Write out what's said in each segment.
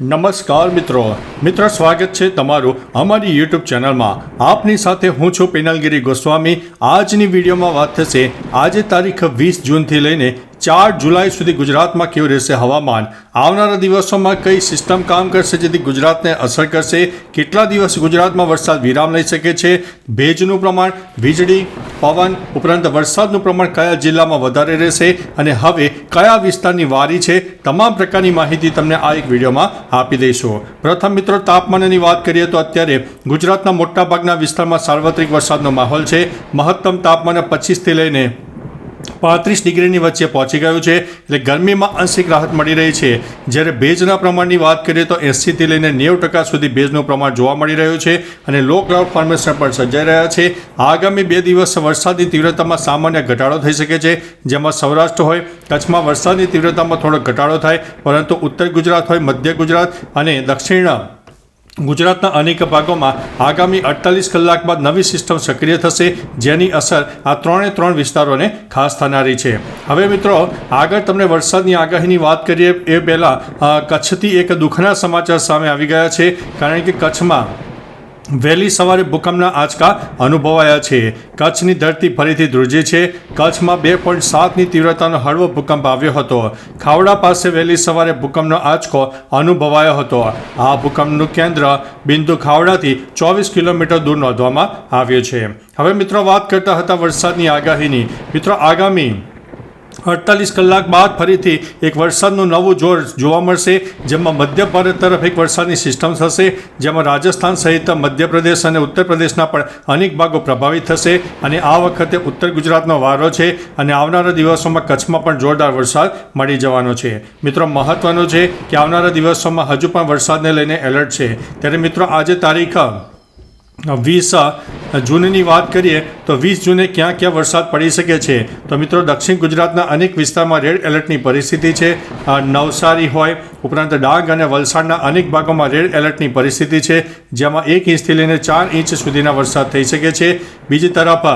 નમસ્કાર મિત્રો. મિત્ર, સ્વાગત છે તમારું અમારી યુટ્યુબ ચેનલમાં. આપની સાથે હું છું પિનલગીરી ગોસ્વામી. આજની વિડીયોમાં વાત થશે આજે તારીખ વીસ જૂનથી લઈને ચાર જુલાઈ સુધી ગુજરાતમાં કેવું રહેશે હવામાન? આવનારા દિવસોમાં કઈ સિસ્ટમ કામ કરશે જેથી ગુજરાતને અસર કરશે? કેટલા દિવસ ગુજરાતમાં વરસાદ વિરામ લઈ શકે છે? ભેજનું પ્રમાણ, વીજળી, પવન ઉપરાંત વરસાદનું પ્રમાણ કયા જિલ્લામાં વધારે રહેશે? અને હવે કયા વિસ્તારની વારી છે? તમામ પ્રકારની માહિતી તમને આ એક વિડીયોમાં આપી દઈશું. પ્રથમ મિત્રો, તાપમાનની વાત કરીએ તો અત્યારે ગુજરાતના મોટાભાગના વિસ્તારમાં સાર્વત્રિક વરસાદનો માહોલ છે. મહત્તમ તાપમાન પચીસથી લઈને પાંત્રીસ ડિગ્રીની વચ્ચે પહોંચી ગયું છે. એટલે ગરમીમાં આંશિક રાહત મળી રહી છે. જ્યારે ભેજના પ્રમાણની વાત કરીએ તો એંસીથી લઈને નેવું ટકા સુધી ભેજનું પ્રમાણ જોવા મળી રહ્યું છે અને લો ક્લાઉડ ફોર્મેશન પણ સર્જાઈ રહ્યા છે. આગામી બે દિવસ વરસાદની તીવ્રતામાં સામાન્ય ઘટાડો થઈ શકે છે. જેમાં સૌરાષ્ટ્ર હોય, કચ્છમાં વરસાદની તીવ્રતામાં થોડો ઘટાડો થાય, પરંતુ ઉત્તર ગુજરાત હોય, મધ્ય ગુજરાત અને દક્ષિણ ગુજરાતના અનેક ભાગોમાં આગામી અડતાલીસ કલાક બાદ નવી સિસ્ટમ સક્રિય થશે, જેની અસર આ ત્રણે ત્રણ વિસ્તારોને ખાસ થનારી છે. હવે મિત્રો, આગળ તમને વરસાદની આગાહીની વાત કરીએ એ પહેલાં કચ્છથી એક દુઃખના સમાચાર સામે આવી ગયા છે, કારણ કે કચ્છમાં વહેલી સવારે ભૂકંપના આંચકા અનુભવાયા છે. કચ્છની ધરતી ફરીથી ધ્રુજી છે. કચ્છમાં બે પોઈન્ટ સાતની તીવ્રતાનો હળવો ભૂકંપ આવ્યો હતો. ખાવડા પાસે વહેલી સવારે ભૂકંપનો આંચકો અનુભવાયો હતો. આ ભૂકંપનું કેન્દ્ર બિંદુ ખાવડાથી ચોવીસ કિલોમીટર દૂર નોંધવામાં આવ્યું છે. હવે મિત્રો વાત કરતા હતા વરસાદની આગાહીની. મિત્રો આગામી અડતાલીસ કલાક બાદ ફરીથી એક વરસાદનું નવું જોર જોવા મળશે, જેમાં મધ્ય ભારત તરફ એક વરસાદની સિસ્ટમ થશે, જેમાં રાજસ્થાન સહિત મધ્યપ્રદેશ અને ઉત્તર પ્રદેશના પણ અનેક ભાગો પ્રભાવિત થશે. અને આ વખતે ઉત્તર ગુજરાતનો વારો છે અને આવનારા દિવસોમાં કચ્છમાં પણ જોરદાર વરસાદ મળી જવાનો છે. મિત્રો, મહત્વનું છે કે આવનારા દિવસોમાં હજુ પણ વરસાદને લઈને એલર્ટ છે. ત્યારે મિત્રો, આજે તારીખ વીસ જૂનની વાત કરીએ તો વીસ જૂને ક્યાં ક્યાં વરસાદ પડી શકે છે? તો મિત્રો, દક્ષિણ ગુજરાતના અનેક વિસ્તારમાં રેડ એલર્ટની પરિસ્થિતિ છે. નવસારી હોય, ઉપરાંત ડાંગ અને વલસાડના અનેક ભાગોમાં રેડ એલર્ટની પરિસ્થિતિ છે, જેમાં એક ઇંચથી લઈને ચાર ઇંચ સુધીના વરસાદ થઈ શકે છે. બીજી તરફ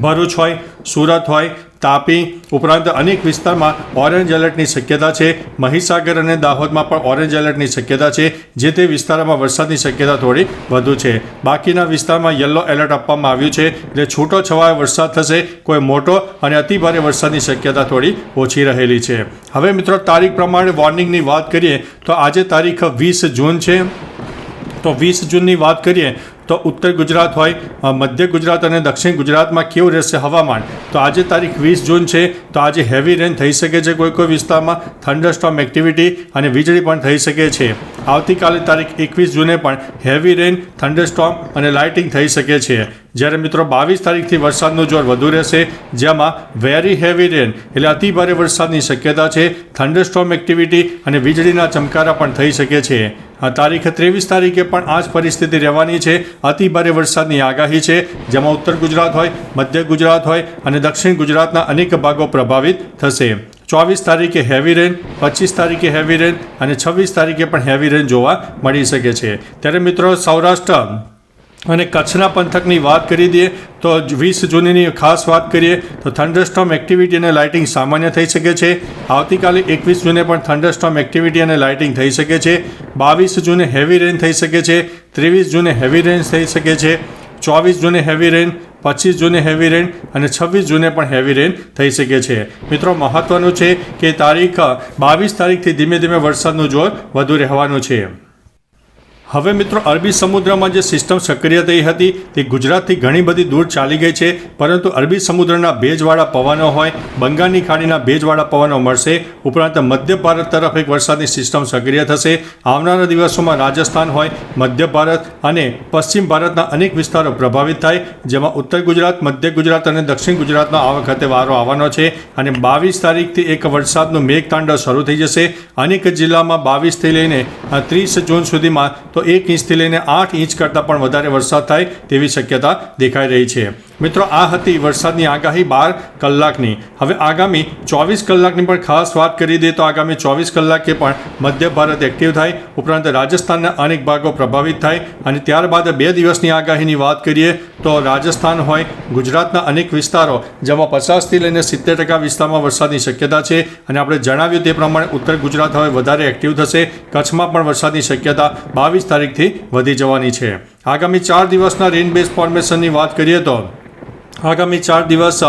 ભરૂચ હોય, સુરત હોય, તાપી ઉપરાંત અનેક વિસ્તારમાં ઓરેન્જ એલર્ટની શક્યતા છે. મહીસાગર અને દાહોદમાં પણ ઓરેન્જ એલર્ટની શક્યતા છે, જે તે વિસ્તારોમાં વરસાદની શક્યતા થોડી વધુ છે. બાકીના વિસ્તારમાં યલો એલર્ટ આપવામાં આવ્યું છે. એટલે છૂટો છવાયો વરસાદ થશે, કોઈ મોટો અને અતિભારે વરસાદની શક્યતા થોડી ઓછી રહેલી છે. હવે મિત્રો તારીખ પ્રમાણે વોર્નિંગની વાત કરીએ, તો આજે તારીખ વીસ જૂન છે. તો વીસ જૂનની વાત કરીએ તો ઉત્તર ગુજરાત હોય મધ્ય ગુજરાત અને દક્ષિણ ગુજરાતમાં કેવું રહેશે હવામાન? તો આજે તારીખ વીસ જૂન છે, તો આજે હેવી રેન થઈ શકે છે કોઈ કોઈ વિસ્તારમાં થંડરસ્ટોમ એક્ટિવિટી અને વીજળી પણ થઈ શકે છે. આવતીકાલે તારીખ એકવીસ જૂને પણ હેવી રેન થંડરસ્ટોમ અને લાઇટિંગ થઈ શકે છે. જ્યારે મિત્રો બાવીસ તારીખથી વરસાદનું જોર વધુ રહેશે, જેમાં વેરી હેવી રેન એટલે અતિ ભારે વરસાદની શક્યતા છે થંડરસ્ટોમ એક્ટિવિટી અને વીજળીના ચમકારા પણ થઈ શકે છે. આ તારીખ ત્રેવીસ તારીખે પણ આ જ પરિસ્થિતિ રહેવાની છે. અતિ ભારે વરસાદની આગાહી છે, જેમાં ઉત્તર ગુજરાત હોય, મધ્ય ગુજરાત હોય અને દક્ષિણ ગુજરાતના અનેક ભાગો પ્રભાવિત થશે. ચોવીસ તારીખે હેવી રેન પચીસ તારીખે હેવી રેન અને છવ્વીસ તારીખે પણ હેવી રેન જોવા મળી શકે છે. ત્યારે મિત્રો સૌરાષ્ટ્ર અને કચ્છના પંથકની વાત કરી દઈએ તો વીસ જૂનની ખાસ વાત કરીએ તો થંડરસ્ટોમ એક્ટિવિટી અને લાઇટિંગ સામાન્ય થઈ શકે છે. આવતીકાલે એકવીસ જૂને પણ થંડરસ્ટોમ એક્ટિવિટી અને લાઇટિંગ થઈ શકે છે. બાવીસ જૂને હેવી રેન થઈ શકે છે. ત્રેવીસ જૂને હેવી રેન થઈ શકે છે. ચોવીસ જૂને હેવી રેન, પચીસ જૂને હેવી રેન અને છવ્વીસ જૂને પણ હેવી રેન થઈ શકે છે. મિત્રો, મહત્વનું છે કે તારીખ બાવીસ તારીખથી ધીમે ધીમે વરસાદનું જોર વધુ રહેવાનું છે. હવે મિત્રો, અરબી સમુદ્રમાં જે સિસ્ટમ સક્રિય થઈ હતી, તે ગુજરાતથી ઘણી બધી દૂર ચાલી ગઈ છે. પરંતુ અરબી સમુદ્રના ભેજવાળા પવનો હોય, બંગાળની ખાડીના ભેજવાળા પવનો મળશે. ઉપરાંત મધ્ય ભારત તરફ એક વરસાદની સિસ્ટમ સક્રિય થશે. આવનારા દિવસોમાં રાજસ્થાન હોય, મધ્ય ભારત અને પશ્ચિમ ભારતના અનેક વિસ્તારો પ્રભાવિત થાય, જેમાં ઉત્તર ગુજરાત, મધ્ય ગુજરાત અને દક્ષિણ ગુજરાતનો આ વખતે વારો આવવાનો છે. અને બાવીસ તારીખથી એક વરસાદનું મેઘતાંડવ શરૂ થઈ જશે. અનેક જિલ્લામાં બાવીસથી લઈને ત્રીસ જૂન સુધીમાં તો એક ઇંચથી લઈને આઠ ઇંચ કરતાં પણ વધારે વરસાદ થાય તેવી શક્યતા દેખાઈ રહી છે. મિત્રો, આ હતી વરસાદની આગાહી બાર કલાકની. હવે આગામી ચોવીસ કલાકની પણ ખાસ વાત કરી દઈએ તો આગામી ચોવીસ કલાકે પણ મધ્ય ભારત એક્ટિવ થાય, ઉપરાંત રાજસ્થાનના અનેક ભાગો પ્રભાવિત થાય. અને ત્યારબાદ બે દિવસની આગાહીની વાત કરીએ તો રાજસ્થાન હોય, ગુજરાતના અનેક વિસ્તારો, જેમાં પચાસથી લઈને સિત્તેર ટકા વિસ્તારમાં વરસાદની શક્યતા છે. અને આપણે જણાવ્યું તે પ્રમાણે ઉત્તર ગુજરાત હવે વધારે એક્ટિવ થશે. કચ્છમાં પણ વરસાદની શક્યતા બાવીસ તારીખથી વધી જવાની છે. આગામી ચાર દિવસના રેન બેઝ ફોર્મેશનની વાત કરીએ તો આગામી ચાર દિવસ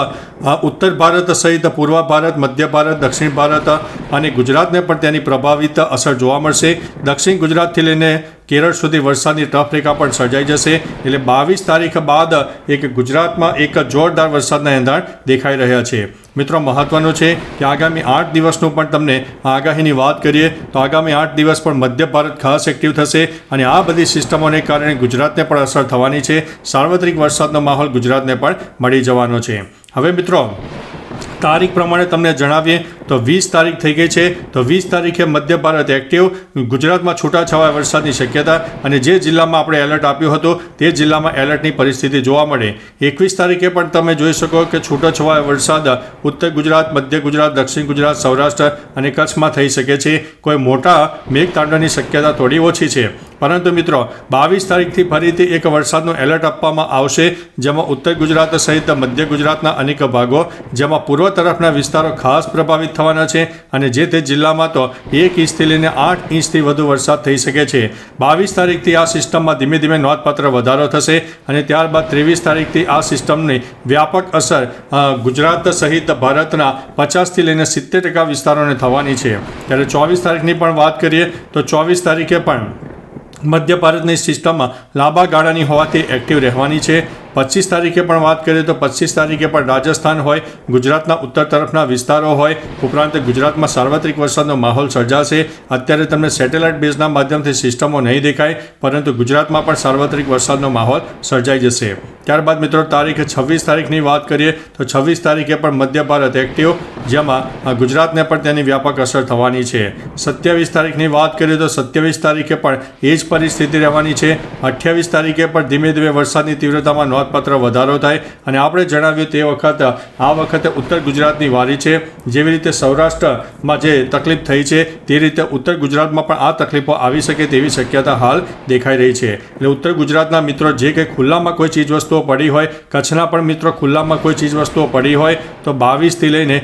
ઉત્તર ભારત સહિત પૂર્વ ભારત, મધ્ય ભારત, દક્ષિણ ભારત અને ગુજરાતને પણ તેની પ્રભાવિત અસર જોવા મળશે. દક્ષિણ ગુજરાતથી લઈને કેરળ સુધી વરસાદની ટફ રેખા પણ સર્જાઈ જશે. એટલે બાવીસ તારીખ બાદ એક ગુજરાતમાં એક જોરદાર વરસાદના એંધાણ દેખાઈ રહ્યા છે. મિત્રો, મહત્વનું છે કે આગામી આઠ દિવસનું પણ તમને આગાહીની વાત કરીએ તો આગામી આઠ દિવસ પણ મધ્ય ભારત ખાસ એક્ટિવ થશે અને આ બધી સિસ્ટમોને કારણે ગુજરાતને પણ અસર થવાની છે. સાર્વત્રિક વરસાદનો માહોલ ગુજરાતને પણ મળી જવાનો છે. હવે મિત્રો તારીખ પ્રમાણે તમને જણાવીએ, તો વીસ તારીખ થઈ ગઈ છે. તો વીસ તારીખે મધ્ય ભારત એક્ટિવ ગુજરાતમાં છૂટાછવાયા વરસાદની શક્યતા અને જે જિલ્લામાં આપણે એલર્ટ આપ્યું હતું, તે જિલ્લામાં એલર્ટની પરિસ્થિતિ જોવા મળે. એકવીસ તારીખે પણ તમે જોઈ શકો કે છૂટાછવાયા વરસાદ ઉત્તર ગુજરાત, મધ્ય ગુજરાત, દક્ષિણ ગુજરાત, સૌરાષ્ટ્ર અને કચ્છમાં થઈ શકે છે. કોઈ મોટા મેઘતાંડાની શક્યતા થોડી ઓછી છે. પરંતુ મિત્રો, બાવીસ તારીખથી ફરીથી એક વરસાદનું એલર્ટ આપવામાં આવશે, જેમાં ઉત્તર ગુજરાત સહિત મધ્ય ગુજરાતના અનેક ભાગો, જેમાં પૂર્વ તરફના વિસ્તારો ખાસ પ્રભાવિત થવાના છે અને જે તે જિલ્લામાં તો એક ઇંચથી લઈને આઠ ઇંચથી વધુ વરસાદ થઈ શકે છે. બાવીસ તારીખથી આ સિસ્ટમમાં ધીમે ધીમે નોંધપાત્ર વધારો થશે અને ત્યારબાદ ત્રેવીસ તારીખથી આ સિસ્ટમની વ્યાપક અસર ગુજરાત સહિત ભારતના પચાસથી લઈને સિત્તેર ટકા વિસ્તારોને થવાની છે. ત્યારે ચોવીસ તારીખની પણ વાત કરીએ તો ચોવીસ તારીખે પણ મધ્ય ભારતની સિસ્ટમમાં લાંબા ગાળાની હોવાથી એક્ટિવ રહેવાની છે. પચીસ તારીખે પણ વાત કરીએ તો પચીસ તારીખે પણ રાજસ્થાન હોય, ગુજરાતના ઉત્તર તરફના વિસ્તારો હોય, ઉપરાંત ગુજરાતમાં સાર્વત્રિક વરસાદનો માહોલ સર્જાશે. અત્યારે તમને સેટેલાઇટ બેઝના માધ્યમથી સિસ્ટમો નહીં દેખાય, પરંતુ ગુજરાતમાં પણ સાર્વત્રિક વરસાદનો માહોલ સર્જાઈ જશે. ત્યારબાદ મિત્રો, તારીખ છવ્વીસ તારીખની વાત કરીએ તો છવ્વીસ તારીખે પણ મધ્ય ભારત એક્ટિવ, જેમાં ગુજરાતને પણ તેની વ્યાપક અસર થવાની છે. સત્યાવીસ તારીખની વાત કરીએ તો સત્યાવીસ તારીખે પણ એ જ પરિસ્થિતિ રહેવાની છે. અઠ્યાવીસ તારીખે પણ ધીમે ધીમે વરસાદની તીવ્રતામાં નોંધપાત્ર વધારો થાય અને આપણે જણાવ્યું તે વખત, આ વખતે ઉત્તર ગુજરાતની વારી છે. જેવી રીતે સૌરાષ્ટ્રમાં જે તકલીફ થઈ છે, તે રીતે ઉત્તર ગુજરાતમાં પણ આ તકલીફો આવી શકે તેવી શક્યતા હાલ દેખાઈ રહી છે. એટલે ઉત્તર ગુજરાતના મિત્રો, જે કંઈ ખુલ્લામાં કોઈ ચીજવસ્તુઓ પડી હોય, કચ્છના પણ મિત્રો ખુલ્લામાં કોઈ ચીજવસ્તુઓ પડી હોય, તો બાવીસથી લઈને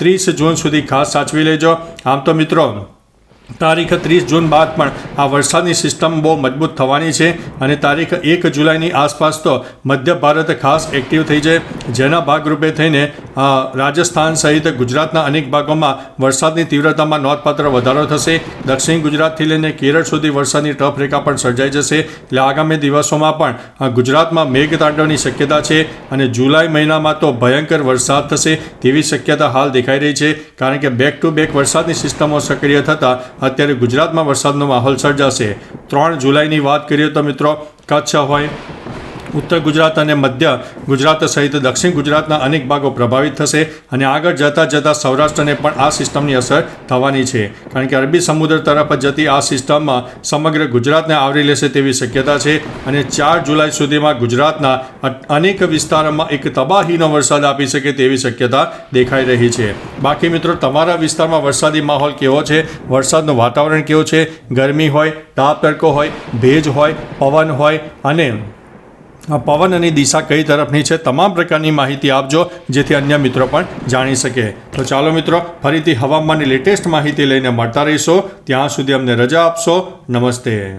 ત્રીસ જૂન સુધી ખાસ સાચવી લેજો. આમ તો મિત્રો તારીખ ત્રીસ જૂન બાદ પણ આ વરસાદની સિસ્ટમ બહુ મજબૂત થવાની છે અને તારીખ એક જુલાઈની આસપાસ તો મધ્ય ભારત ખાસ એક્ટિવ થઈ જાય જેના ભાગરૂપે થઈને રાજસ્થાન સહિત ગુજરાતના અનેક ભાગોમાં વરસાદની તીવ્રતામાં નોંધપાત્ર વધારો થશે. દક્ષિણ ગુજરાતથી લઈને કેરળ સુધી વરસાદની ટફ રેખા પણ સર્જાઈ જશે. એટલે આગામી દિવસોમાં પણ ગુજરાતમાં મેઘતાંડવની શક્યતા છે અને જુલાઈ મહિનામાં તો ભયંકર વરસાદ થશે તેવી શક્યતા હાલ દેખાઈ રહી છે. કારણ કે બેક ટુ બેક વરસાદની સિસ્ટમો સક્રિય થતાં અત્યારે ગુજરાતમાં વરસાદનો માહોલ સર્જાશે. ત્રણ જુલાઈની વાત કરીએ તો મિત્રો કચ્છ હોય ઉત્તર ગુજરાત અને મધ્ય ગુજરાત સહિત દક્ષિણ ગુજરાતના અનેક ભાગો પ્રભાવિત થશે અને આગળ જતાં જતાં સૌરાષ્ટ્રને પણ આ સિસ્ટમની અસર થવાની છે. કારણ કે અરબી સમુદ્ર તરફ જતી આ સિસ્ટમમાં સમગ્ર ગુજરાતને આવરી લેશે તેવી શક્યતા છે અને ચાર જુલાઈ સુધીમાં ગુજરાતના અનેક વિસ્તારોમાં એક તબાહીનો વરસાદ આપી શકે તેવી શક્યતા દેખાઈ રહી છે. બાકી મિત્રો, તમારા વિસ્તારમાં વરસાદી માહોલ કેવો છે? વરસાદનું વાતાવરણ કેવું છે? ગરમી હોય, તાપ તડકો હોય, ભેજ હોય, પવન હોય અને પવન અને દિશા કઈ તરફની છે તમામ પ્રકારની માહિતી આપજો, જેથી અન્ય મિત્રો પણ જાણી શકે. તો ચાલો મિત્રો, ફરીથી હવામાનની લેટેસ્ટ માહિતી લઈને મળતા રહીશો. ત્યાં સુધી અમને રજા આપશો. નમસ્તે.